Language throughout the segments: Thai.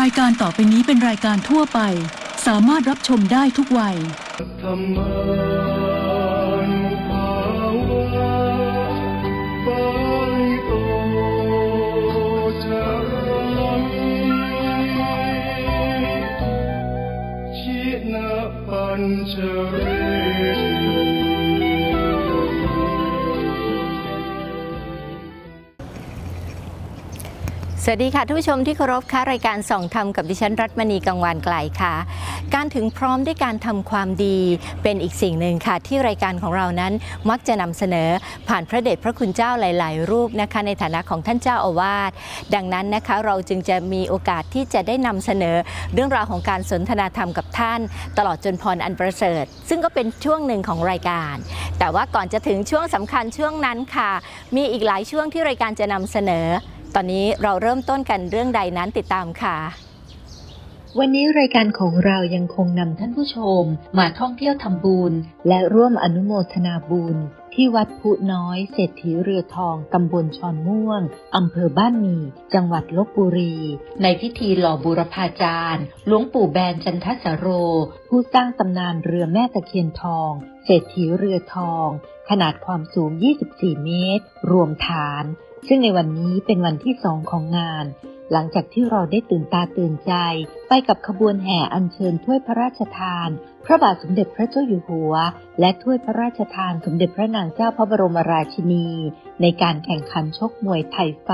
รายการต่อไปนี้เป็นรายการทั่วไป สามารถรับชมได้ทุกวัย ธรรมานุภาวะปาลิโตจรังชินะปัญจเร สวัสดีค่ะท่านผู้ชมที่เคารพค่ะรายการส่องธรรมกับดิฉันรัตมณีกังวานไกลค่ะ การถึงพร้อมด้วยการทำความดีเป็นอีกสิ่งหนึ่งค่ะ ที่รายการของเรานั้นมักจะนำเสนอผ่านพระเดชพระคุณเจ้าหลาย ๆ รูปนะคะ ในฐานะของท่านเจ้าอาวาสดังนั้นนะคะเราจึงจะมีโอกาสที่จะได้นำเสนอเรื่องราวของการสนทนาธรรมกับท่าน ตลอดจนพรอันประเสริฐ ซึ่งก็เป็นช่วงหนึ่งของรายการ แต่ว่าก่อนจะถึงช่วงสำคัญช่วงนั้นค่ะ มีอีกหลายช่วงที่รายการจะนำเสนอ ตอนนี้เราเริ่มต้นกันเรื่องใดนั้นติดตามค่ะ วันนี้รายการของเรายังคงนำท่านผู้ชม มาท่องเที่ยวทำบุญและร่วมอนุโมทนาบุญ ที่วัดพุน้อยเศรษฐีเรือทองตำบลชอนม่วงอำเภอบ้านหมี่จังหวัดลบบุรี ในพิธีหล่อบูรพาจารย์หลวงปู่แบนจันทสโร ผู้สร้างตำนานเรือแม่ตะเคียนทองเศรษฐีเรือทอง ขนาดความสูง 24 เมตร รวมฐาน ซึ่งในวันนี้เป็นวันที่สองของงาน หลังจากที่เราได้ตื่นตาตื่นใจ ไปกับขบวนแห่อัญเชิญถ้วยพระราชทาน พระบาทสมเด็จพระเจ้าอยู่หัว และถ้วยพระราชทานสมเด็จพระนางเจ้าพระบรมราชินี ในการแข่งขันชกมวยไทยไฟ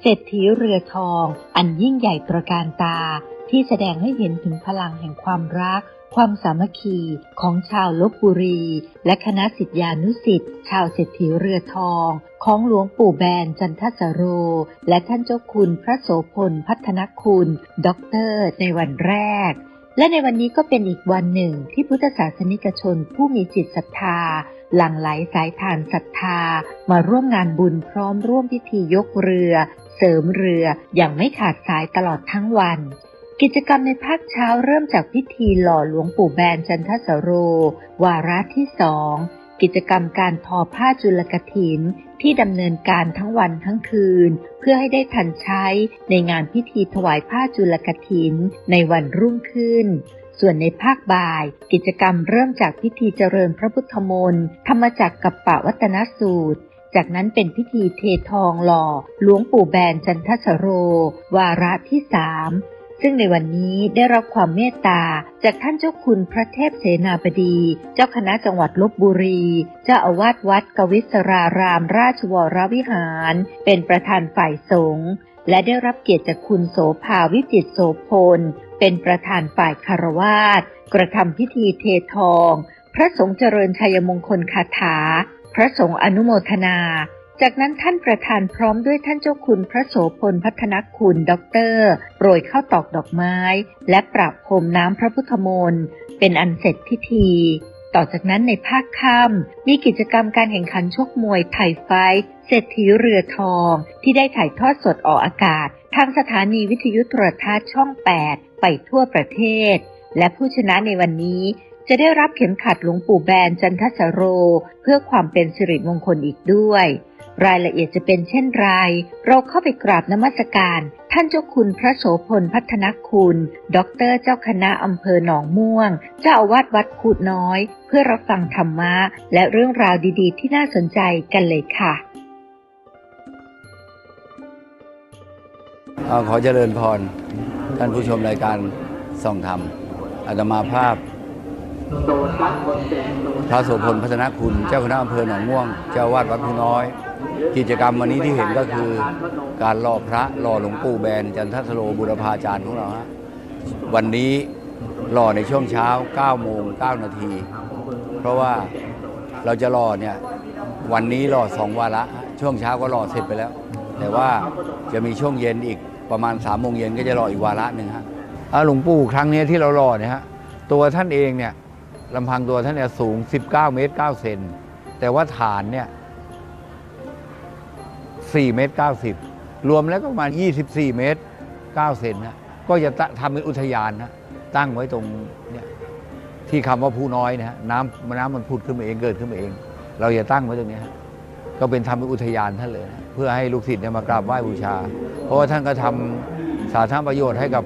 เศรษฐีเรือทอง อันยิ่งใหญ่ตระการตา ที่แสดงให้เห็นถึงพลังแห่งความรัก ความสามัคคีของชาวลบบุรี และคณะสิทธิานุสิทธิ์ชาวเศรษฐีเรือทอง ของหลวงปู่แบนจันทสโร และท่านเจ้าคุณพระโสพลพัฒนคุณด็อกเตอร์ในวันแรก และในวันนี้ก็เป็นอีกวันหนึ่งที่พุทธศาสนิกชนผู้มีจิตศรัทธาหลั่งไหลสายทานศรัทธา มาร่วมงานบุญพร้อมร่วมพิธียกเรือ เสริมเรืออย่างไม่ขาดสายตลอดทั้งวัน กิจกรรมในภาคเช้าเริ่มจากพิธีหล่อหลวงปู่แบนจันทสโร วาระที่สอง กิจกรรมการทอผ้าจุลกถิน ที่ดำเนินการทั้งวันทั้งคืน เพื่อให้ได้ทันใช้ในงานพิธีถวายผ้าจุลกถินในวันรุ่งขึ้น ส่วนในภาคบ่าย กิจกรรมเริ่มจากพิธีเจริญพระพุทธมนต์ธรรมจักรกับปะวัตนสูตรจากนั้นเป็นพิธีเททองหล่อหลวงปู่แบนจันทสโร วาระที่สาม ซึ่งในวันนี้ได้รับความเมตตา จากท่านเจ้าคุณพระเทพเสนาบดี เจ้าคณะจังหวัดลบบุรี เจ้าอาวาสวัดกวิศรารามราชวรวิหาร เป็นประธานฝ่ายสงฆ์และได้รับเกียรติจากคุณโสภาวิจิตโสพล เป็นประธานฝ่ายคารวาสกระทำพิธีเททอง พระสงฆ์เจริญชัยมงคลคาถา พระสงฆ์อนุโมทนา จากนั้นท่านประธานพร้อมด้วยท่านเจ้าคุณพระโสพลพัฒนคุณด็อกเตอร์โปรยข้าวตอกดอกไม้ และปราบพรมน้ำพระพุทธมนต์เป็นอันเสร็จพิธี ต่อจากนั้นในภาคค่ำมีกิจกรรมการแข่งขันชกมวยไทยไฟเศรษฐีเรือทอง ที่ได้ถ่ายทอดสดออกอากาศ ทางสถานีวิทยุโทรทัศน์ช่อง 8 ไปทั่วประเทศ และผู้ชนะในวันนี้จะได้รับเข็มขัดหลวงปู่แบนจันทสโร เพื่อความเป็นสิริมงคลอีกด้วย รายละเอียดจะเป็นเช่นไร เราเข้าไปกราบนมัสการ ท่านเจ้าคุณพระโสพลพัฒนคุณด็อกเตอร์เจ้าคณะอำเภอหนองม่วง เจ้าอาวาสวัดคูดน้อย เพื่อรับฟังธรรมะ และเรื่องราวดีๆ ที่น่าสนใจกันเลยค่ะเอาขอเจริญพร ท่านผู้ชมรายการส่องธรรมอาตมาภาพพระโสพลพัฒนคุณ เจ้าคณะอำเภอหนองม่วง เจ้าวาดวัดผู้น้อย กิจกรรมวันนี้ที่เห็นก็คือการหล่อพระหล่อหลวงปู่แบนจันทสโลบุรพาจารย์ของเราฮะวันนี้หล่อในช่วงเช้า9โมง9นาทีเพราะว่าเราจะหล่อเนี่ยวันนี้หล่อสองวาระฮะช่วงเช้าก็หล่อเสร็จไปแล้ว แต่ว่าจะมีช่วงเย็นอีกประมาณ3ามโมงเย็นก็จะหล่ออีกวาระหนึ่งฮะหลวงปู่ครั้งนี้ที่เราหล่อเนี่ยฮะตัวท่านเองเนี่ยลำพังตัวท่านเนี่ยสูง 19 เมตร 9 เซนแต่ว่าฐานเนี่ย 4 เมตร 90 รวมแล้วก็ประมาณ 24 เมตร 9 เซนนะก็จะทำเป็นอุทยานนะตั้งไว้ตรงเนี่ยที่คำว่าผู้น้อยนะฮะน้ำน้ำมันผุดขึ้นมาเองเกิดขึ้นมาเอง เราจะตั้งไว้ตรงนี้ก็เป็นทำเป็นอุทยานท่านเลยนะเพื่อให้ลูกศิษย์เนี่ยมากราบไหว้บูชา เพราะว่าท่านก็ทำสาธารณประโยชน์ให้กับ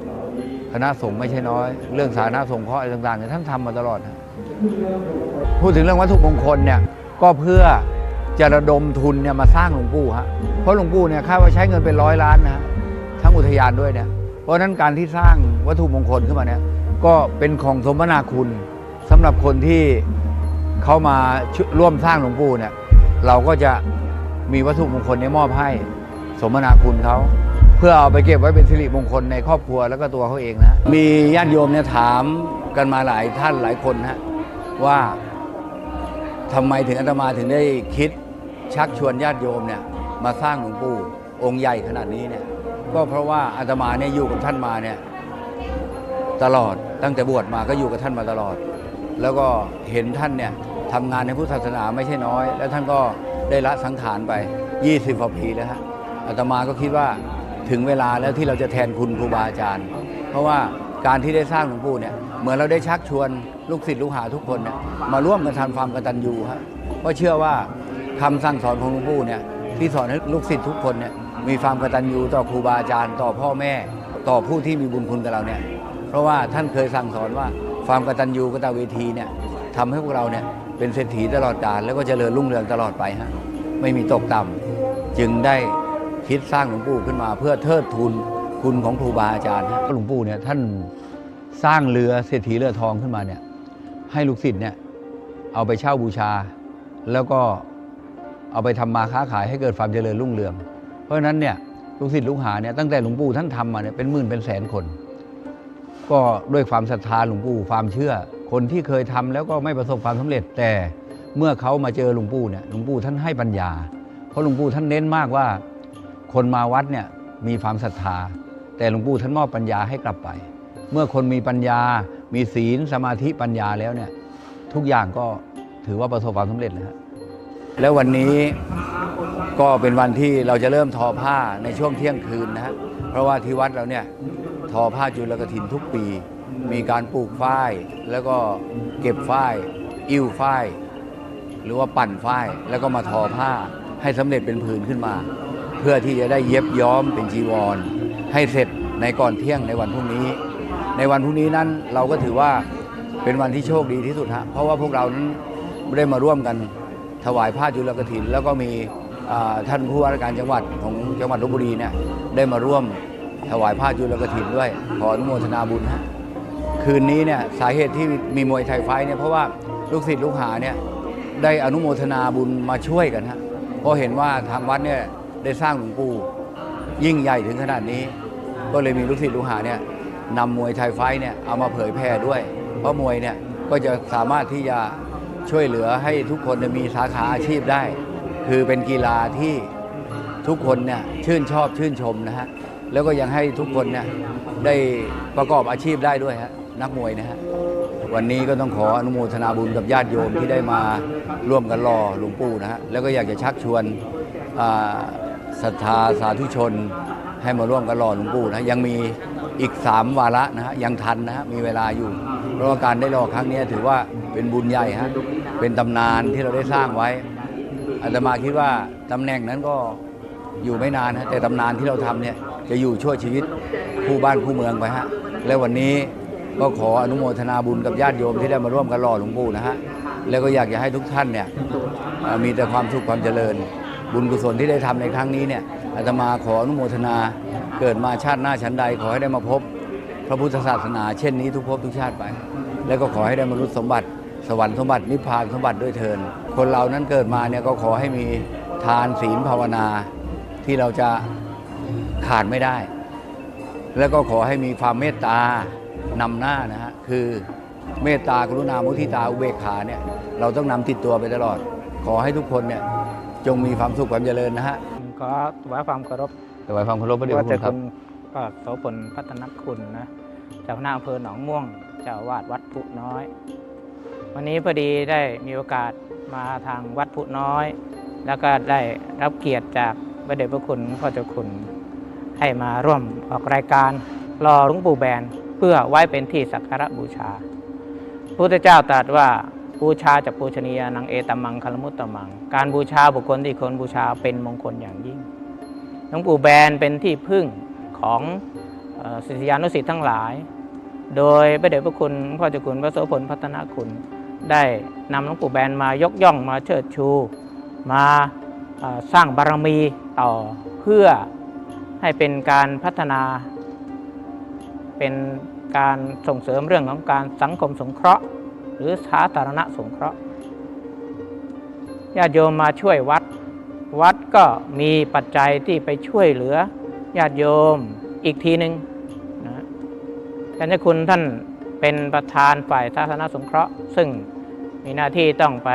คณะสงฆ์ไม่ใช่น้อย เรื่องสาธารณสงฆ์เคราะห์อะไรต่างๆเนี่ยท่านทำมาตลอดนะพูดถึงเรื่องวัตถุมงคลเนี่ยก็เพื่อ จะระดมทุนเนี่ยมาสร้างหลวงปู่ฮะเพราะหลวงปู่เนี่ยคาดว่าใช้เงินเป็นร้อยล้านนะฮะทั้งอุทยานด้วยเนี่ยเพราะนั้นการที่สร้างวัตถุมงคลขึ้นมาเนี่ยก็เป็นของสมนาคุณสำหรับคนที่เขามาช่วยร่วมสร้างหลวงปู่เนี่ยเราก็จะมีวัตถุมงคลนี้มอบให้สมนาคุณเขาเพื่อเอาไปเก็บไว้เป็นสิริมงคลในครอบครัวแล้วก็ตัวเขาเองนะมีญาติโยมเนี่ยถามกันมาหลายท่านหลายคนนะว่าทำไมถึงอาตมาถึงได้คิด ชักชวนญาติโยมเนี่ยมาสร้างหลวงปู่องค์ใหญ่ขนาดนี้เนี่ยก็เพราะว่าอาตมาเนี่ยอยู่กับท่านมาเนี่ยตลอดตั้งแต่บวชมาก็อยู่กับท่านมาตลอด แล้วก็เห็นท่านเนี่ยทำงานในพุทธศาสนาไม่ใช่น้อย แล้วท่านก็ได้ละสังขารไป 20กว่าปีแล้วฮะอาตมาก็คิดว่าถึงเวลาแล้วที่เราจะแทนคุณครูบาอาจารย์ เพราะว่าการที่ได้สร้างหลวงปู่เนี่ยเหมือนเราได้ชักชวนลูกศิษย์ลูกหาทุกคนเนี่ยมาร่วมกันทำความกตัญญูฮะเพราะเชื่อว่า คำสั่งสอนของหลวงปู่เนี่ยที่สอนให้ลูกศิษย์ทุกคนเนี่ยมีความกตัญญูต่อครูบาอาจารย์ต่อพ่อแม่ต่อผู้ที่มีบุญคุณกับเราเนี่ยเพราะว่าท่านเคยสั่งสอนว่าความกตัญญูกตเวทีเนี่ยทำให้พวกเราเนี่ยเป็นเศรษฐีตลอดกาลแล้วก็เจริญรุ่งเรืองตลอดไปฮะไม่มีตกต่ำจึงได้คิดสร้างหลวงปู่ขึ้นมาเพื่อเทิดทูนคุณของครูบาอาจารย์ฮะหลวงปู่เนี่ยท่านสร้างเรือเศรษฐีเรือทองขึ้นมาเนี่ยให้ลูกศิษย์เนี่ยเอาไปเช่าบูชา แล้วก็ เอาไปทำมาค้าขายให้เกิดความเจริญรุ่งเรือง เพราะฉะนั้นเนี่ยลูกศิษย์ลูกหาเนี่ยตั้งแต่หลวงปู่ท่านทำมาเนี่ยเป็นหมื่นเป็นแสนคน ก็ด้วยความศรัทธาหลวงปู่ความเชื่อ คนที่เคยทำแล้วก็ไม่ประสบความสำเร็จ แต่เมื่อเขามาเจอหลวงปู่เนี่ยหลวงปู่ท่านให้ปัญญา เพราะหลวงปู่ท่านเน้นมากว่า คนมาวัดเนี่ยมีความศรัทธา แต่หลวงปู่ท่านมอบปัญญาให้กลับไป เมื่อคนมีปัญญา มีศีลสมาธิปัญญาแล้วเนี่ยทุกอย่างก็ถือว่าประสบความสำเร็จแล้ว แล้ววันนี้ก็เป็นวันที่เราจะเริ่มทอผ้าในช่วงเที่ยงคืนนะฮะเพราะว่าที่วัดเราเนี่ยทอผ้าจุลกถินทุกปี มีการปลูกฝ้าย แล้วก็เก็บฝ้าย อิ่วฝ้าย หรือว่าปั่นฝ้าย แล้วก็มาทอผ้าให้สำเร็จเป็นผืนขึ้นมา เพื่อที่จะได้เย็บย้อมเป็นจีวร ให้เสร็จในก่อนเที่ยงในวันพรุ่งนี้ ในวันพรุ่งนี้นั้นเราก็ถือว่าเป็นวันที่โชคดีที่สุดฮะเพราะว่าพวกเรานั้นได้มาร่วมกัน ถวายผ้าจุลกถิน แล้วก็มีท่านผู้ว่าราชการจังหวัดของจังหวัดลบบุรีเนี่ยได้มาร่วมถวายผ้าจุลกถินด้วย ขออนุโมทนาบุญฮะคืนนี้เนี่ยสาเหตุที่มีมวยไทยไฟเนี่ยเพราะว่าลูกศิษย์ลูกหาเนี่ยได้อนุโมทนาบุญมาช่วยกันฮะเพราะเห็นว่าทางวัดเนี่ยได้สร้างหลวงปู่ยิ่งใหญ่ถึงขนาดนี้ ก็เลยมีลูกศิษย์ลูกหาเนี่ยนำมวยไทยไฟเนี่ยเอามาเผยแพร่ด้วย เพราะมวยเนี่ยก็จะสามารถที่จะ ช่วยเหลือให้ทุกคนมีสาขาอาชีพได้ คือเป็นกีฬาที่ทุกคนเนี่ยชื่นชอบชื่นชมนะฮะแล้วก็ยังให้ทุกคนเนี่ยได้ประกอบอาชีพได้ด้วยฮะนักมวยนะฮะวันนี้ก็ต้องขออนุโมทนาบุญกับญาติโยมที่ได้มาร่วมกันรอหลวงปู่นะฮะแล้วก็อยากจะชักชวนศรัทธาสาธุชน ให้มาร่วมกันรอหลวงปู่นะยังมีอีก 3 วาระนะฮะยังทันนะฮะมีเวลาอยู่เพราะว่าการได้รอครั้งนี้ถือว่า เป็นบุญใหญ่ฮะเป็นตำนานที่เราได้สร้างไว้อาตมาคิดว่าตำแหน่งนั้นก็อยู่ไม่นานฮะแต่ตำนานที่เราทำเนี่ยจะอยู่ชั่วชีวิตผู้บ้านผู้เมืองไปฮะและวันนี้ก็ขออนุโมทนาบุญกับญาติโยมที่ได้มาร่วมกันรอหลวงปู่นะฮะแล้วก็อยากจะให้ทุกท่านเนี่ยมีแต่ความสุขความเจริญ บุญกุศลที่ได้ทำในครั้งนี้เนี่ยอาตมาขออนุโมทนาเกิดมาชาติหน้าชั้นใด ขอให้ได้มาพบ พระพุทธศาสนา เช่นนี้ทุกภพทุกชาติไป แล้วก็ขอให้ได้มนุษย์สมบัติ สวรรค์สมบัตินิพพานสมบัติด้วยเทิน คนเรานั้นเกิดมาเนี่ยก็ขอให้มีทานศีลภาวนาที่เราจะขาดไม่ได้ แล้วก็ขอให้มีความเมตตานำหน้านะฮะคือเมตตากรุณามุทิตาอุเบกขาเนี่ยเราต้องนำติดตัวไปตลอด ขอให้ทุกคนเนี่ยจงมีความสุขความเจริญนะฮะขอถวายความเคารพถวายความเคารพพระเดชพว่าระคุจะณครัคุบณก็โสพลพัฒนคุณนะเจ้าคณะอำเภอหนองม่วงเจ้าอาวาดวัดพุน้อย วันนี้พอดีได้มีโอกาสมาทางวัดพุน้อย แล้วก็ได้รับเกียรติจากพระเดชพระคุณพ่อเจ้าคุณ ให้มาร่วมออกรายการรอหลวงปู่แบนเพื่อไว้เป็นที่สักการะบูชาพระพุทธเจ้าตรัสว่าบูชาจากปูชนียานังเอตมังคลมุตตมัง การบูชาบุคคลที่คนบูชาเป็นมงคลอย่างยิ่งหลวงปู่แบนเป็นที่พึ่งของศิษยานุศิษย์ทั้งหลาย โดยพระเดชพระคุณพ่อเจ้าคุณพระโสพลพัฒนาคุณ ได้นำหลวงปู่แบนมายกย่องมาเชิดชู มาสร้างบารมีต่อเพื่อให้เป็นการพัฒนา เป็นการส่งเสริมเรื่องของการสังคมสงเคราะห์ หรือสาธารณสงเคราะห์ญาติโยมมาช่วยวัด วัดก็มีปัจจัยที่ไปช่วยเหลือญาติโยมอีกทีหนึ่งนะท่านเจ้าคุณท่านเป็นประธานฝ่ายสาธารณสงเคราะห์ ซึ่ง มีหน้าที่ต้องไป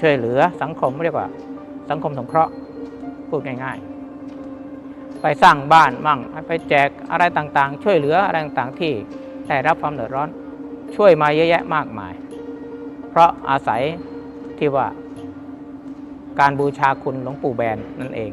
ช่วยเหลือสังคมเรียกว่า สังคมสงเคราะห์พูดง่ายๆ ไปสร้างบ้านมั่ง ไปแจกอะไรต่างๆ ช่วยเหลืออะไรต่างๆที่ได้รับความเดือดร้อน ช่วยมาเยอะแยะมากมาย เพราะอาศัยที่ว่าการบูชาคุณหลวงปู่แบนนั่นเอง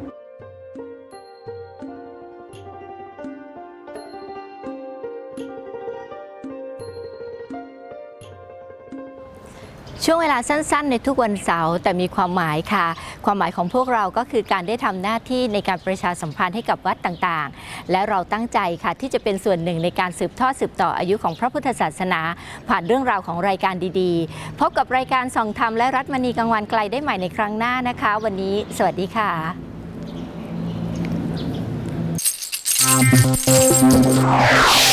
ช่วงเวลาสั้น ๆ ในทุกวันเสาร์แต่มีความหมายค่ะ ความหมายของพวกเราก็คือการได้ทำหน้าที่ในการประชาสัมพันธ์ให้กับวัดต่างๆ และเราตั้งใจค่ะที่จะเป็นส่วนหนึ่งในการสืบทอดสืบต่ออายุของพระพุทธศาสนา ผ่านเรื่องราวของรายการดีๆ พบกับรายการส่องธรรมและรัฐมณีกลางวันไกลได้ใหม่ในครั้งหน้านะคะ วันนี้ สวัสดีค่ะ Thank